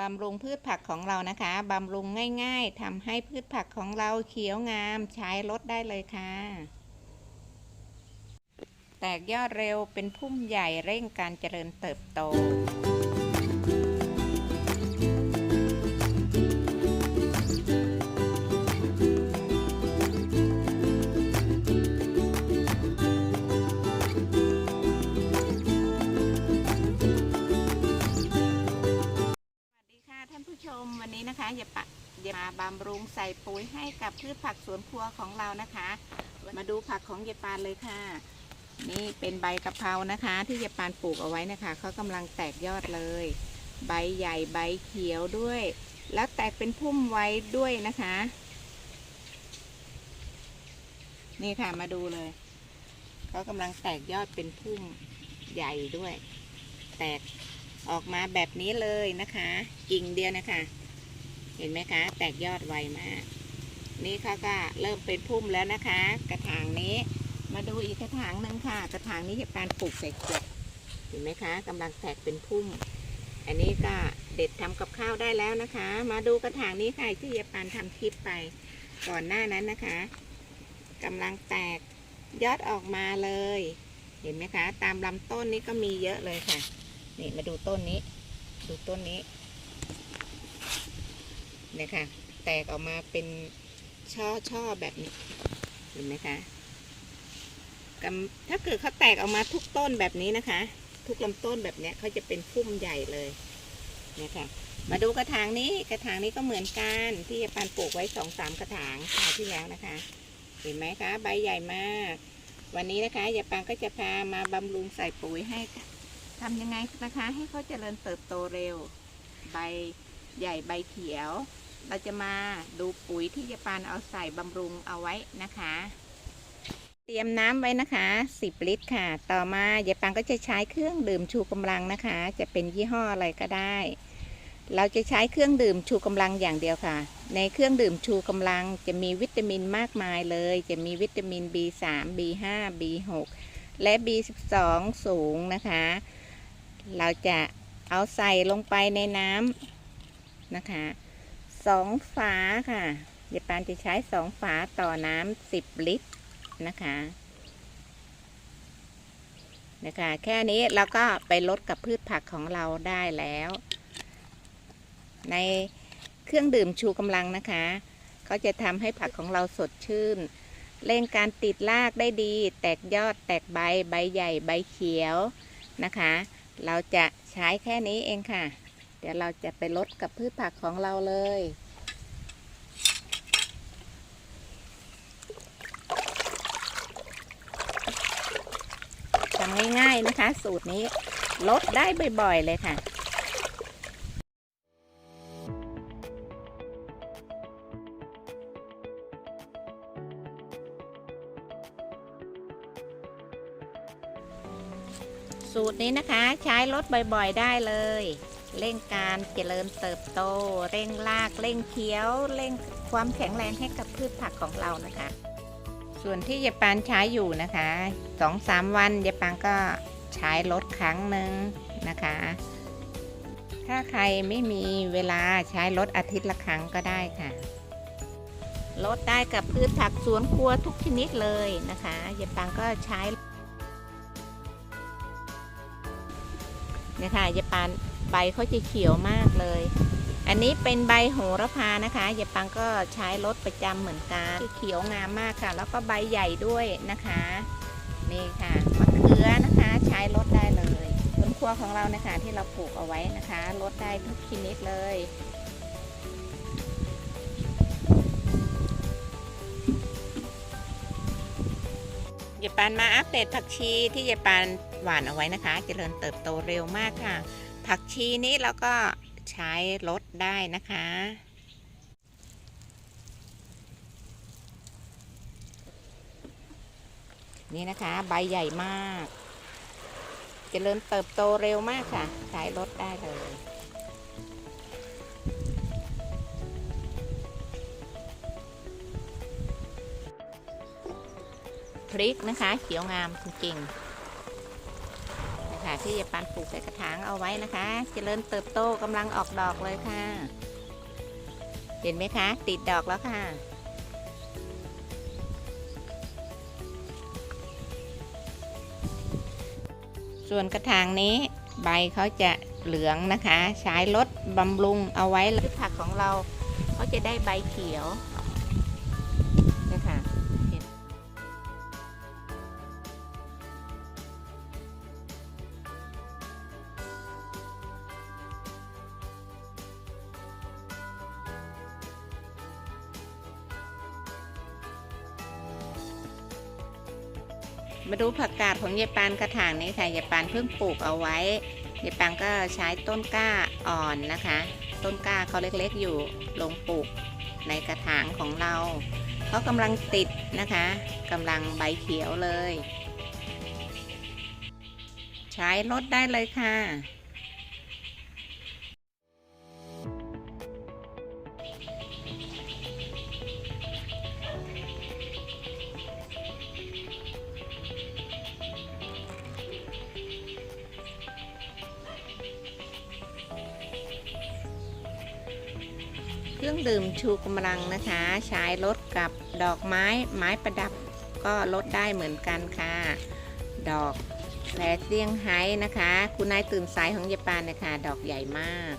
บำรุงพืชผักของเรานะคะบำรุงง่ายๆทำให้พืชผักของเราเขียวงามใช้ลดได้เลยค่ะ แตกยอดเร็วเป็นพุ่มใหญ่เร่งการเจริญเติบโต ผู้ชมวันนี้นะคะอย่าปะอย่ามาบำรุงใส่ปุ๋ยให้กับพืชผักสวนครัวของเรานะคะ มาดูผักของยายปานเลยค่ะ นี่เป็นใบกะเพรานะคะ ที่ยายปานปลูกเอาไว้นะคะเขากำลังแตกยอดเลย ใบใหญ่ใบเขียวด้วย แล้วแตกเป็นพุ่มไว้ด้วยนะคะ นี่ค่ะมาดูเลยเขากำลังแตกยอดเป็นพุ่มใหญ่ด้วย แตก ออกมาแบบนี้เลยนะคะ กิ่งเดียวนะคะ เห็นไหมคะ แตกยอดไวมาก นี่เขาก็เริ่มเป็นพุ่มแล้วนะคะ กระถางนี้ มาดูอีกกระถางหนึ่งค่ะ กระถางนี้จะการปลูกใส่ขวดเห็นไหมคะกำลังแตกเป็นพุ่ม อันนี้ก็เด็ดทำกับข้าวได้แล้วนะคะ มาดูกระถางนี้ค่ะที่ยายปานทำคลิปไปก่อนหน้านั้นนะคะกำลังแตกยอดออกมาเลย เห็นไหมคะ ตามลำต้นนี้ก็มีเยอะเลยค่ะ นี่มาดูต้นนี้ ดูต้นนี้นี่ค่ะแตกออกมาเป็นช่อช่อแบบนี้เห็นไหมคะถ้าเกิดเขาแตกออกมาทุกต้นแบบนี้นะคะ ทุกลำต้นแบบเนี้ยเขาจะเป็นพุ่มใหญ่เลยเนี่ยค่ะ มาดูกระถางนี้กระถางนี้ก็เหมือนกันที่ปานปลูกไว้สองสามกระถางคราวที่แล้วนะคะ เห็นไหมคะ ใบใหญ่มาก วันนี้นะคะยาปานก็จะพามาบำรุงใส่ปุ๋ยให้ ทำยังไงนะคะให้เขาเจริญเติบโตเร็ว ใบใหญ่ใบเขียว เราจะมาดูปุ๋ยที่ยายปานเอาใส่บำรุงเอาไว้นะคะ เตรียมน้ำไว้นะคะ 10 ลิตรค่ะ ต่อมายายปานก็จะใช้เครื่องดื่มชูกำลังนะคะ จะเป็นยี่ห้ออะไรก็ได้ เราจะใช้เครื่องดื่มชูกำลังอย่างเดียวค่ะ ในเครื่องดื่มชูกำลังจะมีวิตามินมากมายเลย จะมีวิตามิน B3 B5 B6 และ B12 สูงนะคะ เราจะเอาใส่ลงไปในน้ำนะคะสองฝาค่ะยายปานจะใช้สองฝาต่อน้ำสิบลิตรนะคะนะคะ แค่นี้เราก็ไปลดกับพืชผักของเราได้แล้ว ในเครื่องดื่มชูกำลังนะคะเขาจะทำให้ผักของเราสดชื่น เร่งการติดรากได้ดี แตกยอดแตกใบใบใหญ่ใบเขียวนะคะ เราจะใช้แค่นี้เองค่ะ เดี๋ยวเราจะไปลดกับพืชผักของเราเลย ทำง่ายๆนะคะ สูตรนี้ลดได้บ่อยๆเลยค่ะ สูตรนี้นะคะใช้ลดบ่อยๆได้เลย เร่งการเจริญเติบโต เร่งรากเร่งเคี้ยว เร่งความแข็งแรงให้กับพืชผักของเรานะคะ ส่วนที่ยายปานใช้อยู่นะคะสองสามวันยายปานก็ใช้ลดครั้งหนึ่งนะคะ ถ้าใครไม่มีเวลาใช้ลดอาทิตย์ละครั้งก็ได้ค่ะลดได้กับพืชผักสวนครัวทุกชนิดเลยนะคะยายปานก็ใช้ เนี่ยค่ะยายปานใบเขาจะเขียวมากเลย อันนี้เป็นใบโหระพานะคะยายปานก็ใช้รถประจำเหมือนกันเขียวงามมากค่ะ แล้วก็ใบใหญ่ด้วยนะคะ นี่ค่ะมะเขือนะคะ ใช้รถได้เลยสวนครัวของเรานะคะที่เราปลูกเอาไว้นะคะรดได้ทุกชนิดเลยยายปานมาอัปเดตผักชีที่ยายปาน หว่านเอาไว้นะคะ เจริญเติบโตเร็วมากค่ะ ผักชีนี้เราก็ใช้ลดได้นะคะ นี่นะคะใบใหญ่มาก เจริญเติบโตเร็วมากค่ะ ใช้ลดได้เลยพริกนะคะ เขียวงามจริงๆ ค่ะ ที่ยายปานปลูกใส่กระถางเอาไว้นะคะจเจริญเติบโตกำลังออกดอกเลยค่ะ เห็นไหมคะ ติดดอกแล้วค่ะส่วนกระถางนี้ใบเขาจะเหลืองนะคะ ใช้ลดบำรุงเอาไว้ผักของเราเขาจะได้ใบเขียว มาดูผักกาดของยายปานกระถางนี้ค่ะยายปานเพิ่งปลูกเอาไว้ยายปานก็ใช้ต้นกล้าอ่อนนะคะ ต้นกล้าเขาเล็กๆอยู่ลงปลูกในกระถางของเราเขากำลังติดนะคะกำลังใบเขียวเลย ใช้ลดได้เลยค่ะ เครื่องดื่มชูกำลังนะคะ ใช้ลดกับดอกไม้ไม้ประดับก็ลดได้เหมือนกันค่ะ ดอกแลเซียงไฮ้นะคะ คุณนายตื่นสายของเยปานนะคะ ดอกใหญ่มาก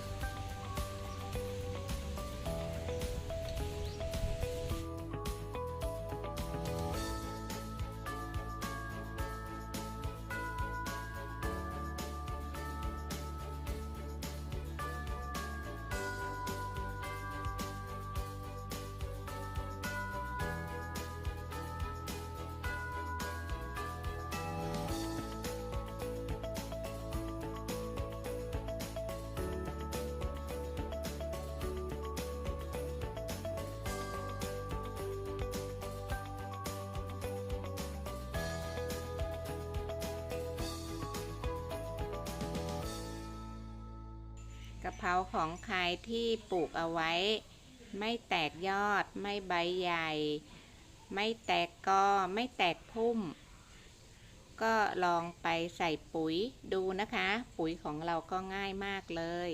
ะเพราของใครที่ปลูกเอาไว้ ไม่แตกยอด ไม่ใบใหญ่ ไม่แตกกอไม่แตกพุ่ม ก็ลองไปใส่ปุ๋ยดูนะคะ ปุ๋ยของเราก็ง่ายมากเลย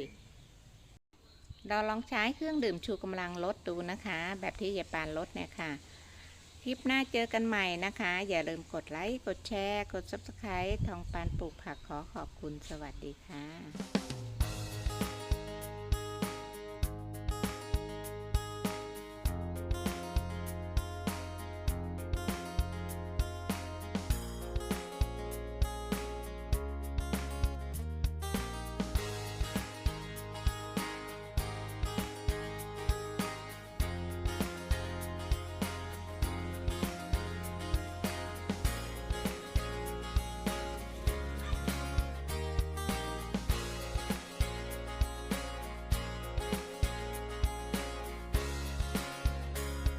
เราลองใช้เครื่องดื่มชูกำลังลดดูนะคะ แบบที่ยายปานลดเนี่ยค่ะคลิปหน้าเจอกันใหม่นะคะ อย่าลืมกดไลค์ กดแชร์ กด Subscribe ทองปานปลูกผักขอขอบคุณสวัสดีค่ะ